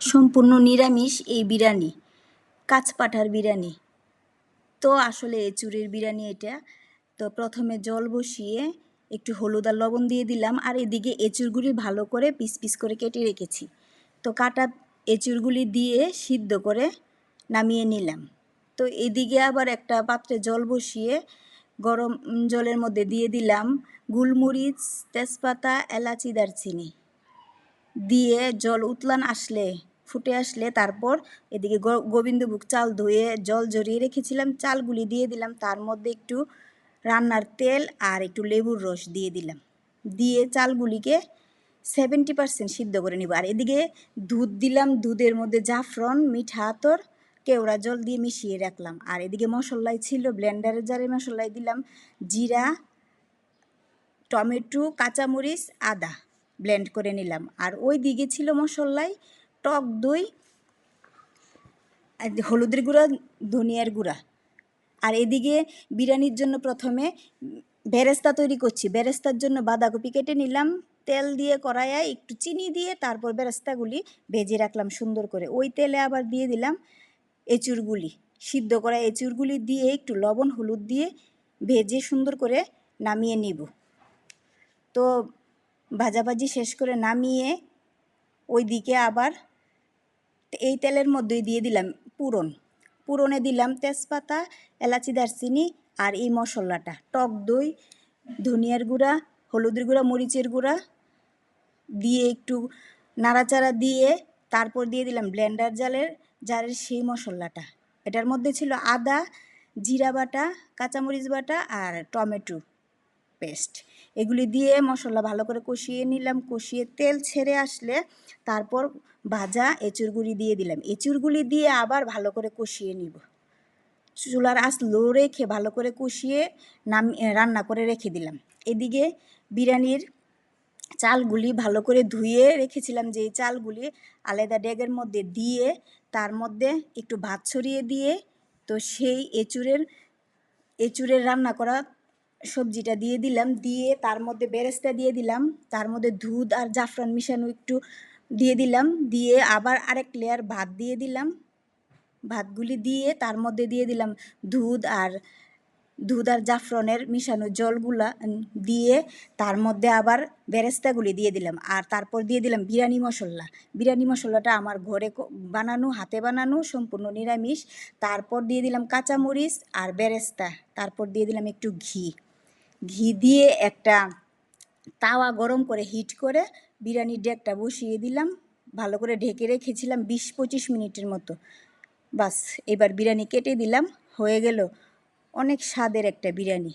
সম্পূর্ণ নিরামিষ এই বিরিয়ানি। কাঁচপাঠার বিরিয়ানি। তো আসলে এঁচুড়ের বিরিয়ানি এটা। তো প্রথমে জল বসিয়ে একটু হলুদ আর লবণ দিয়ে দিলাম আর এদিকে এঁচুড়গুলি ভালো করে পিস পিস করে কেটে রেখেছি। তো কাটা এঁচুড়গুলি দিয়ে সিদ্ধ করে নামিয়ে নিলাম। তো এদিকে আবার একটা পাত্রে জল বসিয়ে গরম জলের মধ্যে দিয়ে দিলাম গুলমরিচ, তেজপাতা, এলাচি, দারচিনি। দিয়ে জল উতলান আসলে ফুটে আসলে তারপর এদিকে গোবিন্দভোগ চাল ধুয়ে জল জড়িয়ে রেখেছিলাম। চালগুলি দিয়ে দিলাম। তার মধ্যে একটু রান্নার তেল আর একটু লেবুর রস দিয়ে দিলাম। দিয়ে চালগুলিকে সেভেন্টি পার্সেন্ট সিদ্ধ করে নিব। আর এদিকে দুধ দিলাম। দুধের মধ্যে জাফরন, মিঠা আতর, কেওড়া জল দিয়ে মিশিয়ে রাখলাম। আর এদিকে মশলাই ছিল ব্লেন্ডারের জারে মশলাই দিলাম। জিরা, টমেটো, কাঁচামরিচ, আদা ব্লেন্ড করে নিলাম। আর ওই দিকে ছিল মশলাই। টক দই হলুদের গুঁড়া, ধনিয়ার গুঁড়া। আর এদিকে বিরিয়ানির জন্য প্রথমে বেরেস্তা তৈরি করছি। বেরেস্তার জন্য বাঁধাকপি কেটে নিলাম, তেল দিয়ে কড়াইয়ে একটু চিনি দিয়ে তারপর বেরেস্তাগুলি ভেজে রাখলাম সুন্দর করে। ওই তেলে আবার দিয়ে দিলাম এঁচুরগুলি। সিদ্ধ করা এঁচুরগুলি দিয়ে একটু লবণ, হলুদ দিয়ে ভেজে সুন্দর করে নামিয়ে নিব। তো ভাজাভাজি শেষ করে নামিয়ে ওই দিকে আবার এই তেলের মধ্যেই দিয়ে দিলাম পুরন। পুরনে দিলাম তেজপাতা, এলাচি, দারচিনি আর এই মশলাটা। টক দই, ধনিয়ার গুঁড়া, হলুদের গুঁড়া, মরিচের গুঁড়া দিয়ে একটু নাড়াচাড়া দিয়ে তারপর দিয়ে দিলাম ব্লেন্ডার জালের জারের সেই মশলাটা। এটার মধ্যে ছিল আদা, জিরা বাটা, কাঁচামরিচ বাটা আর টমেটো। পেস্ট এগুলি দিয়ে মশলা ভালো করে কষিয়ে নিলাম। কষিয়ে তেল ছেড়ে আসলে তারপর ভাজা এঁচুরগুলি দিয়ে দিলাম। এঁচুরগুলি দিয়ে আবার ভালো করে কষিয়ে নিব। চুলার আঁচ লো রেখে ভালো করে কষিয়ে নাম রান্না করে রেখে দিলাম। এদিকে বিরিয়ানির চালগুলি ভালো করে ধুয়ে রেখেছিলাম। যে এই চালগুলি আলাদা ডেগের মধ্যে দিয়ে তার মধ্যে একটু ভাত ছড়িয়ে দিয়ে তো সেই এঁচুরের এঁচুরের রান্না করা সবজিটা দিয়ে দিলাম, দিয়ে তার মধ্যে বেরেস্তা দিয়ে দিলাম, তার মধ্যে দুধ আর জাফরান মিশানো একটু দিয়ে দিলাম, দিয়ে আবার আরেক লেয়ার ভাত দিয়ে দিলাম। ভাতগুলি দিয়ে তার মধ্যে দিয়ে দিলাম দুধ আর দুধ আর জাফরনের মিশানো জলগুলা দিয়ে তার মধ্যে আবার বেরেস্তাগুলি দিয়ে দিলাম। আর তারপর দিয়ে দিলাম বিরিয়ানি মশলা। বিরিয়ানি মশলাটা আমার ঘরে বানানো, হাতে বানানো সম্পূর্ণ নিরামিষ। তারপর দিয়ে দিলাম কাঁচামরিচ আর বেরেস্তা। তারপর দিয়ে দিলাম একটু ঘি। ঘি দিয়ে একটা তাওয়া গরম করে হিট করে বিরিয়ানির ডেকটা বসিয়ে দিলাম। ভালো করে ঢেকে রেখেছিলাম বিশ পঁচিশ মিনিটের মতো। বাস, এবার বিরিয়ানি কেটে দিলাম। হয়ে গেল অনেক স্বাদের একটা বিরিয়ানি।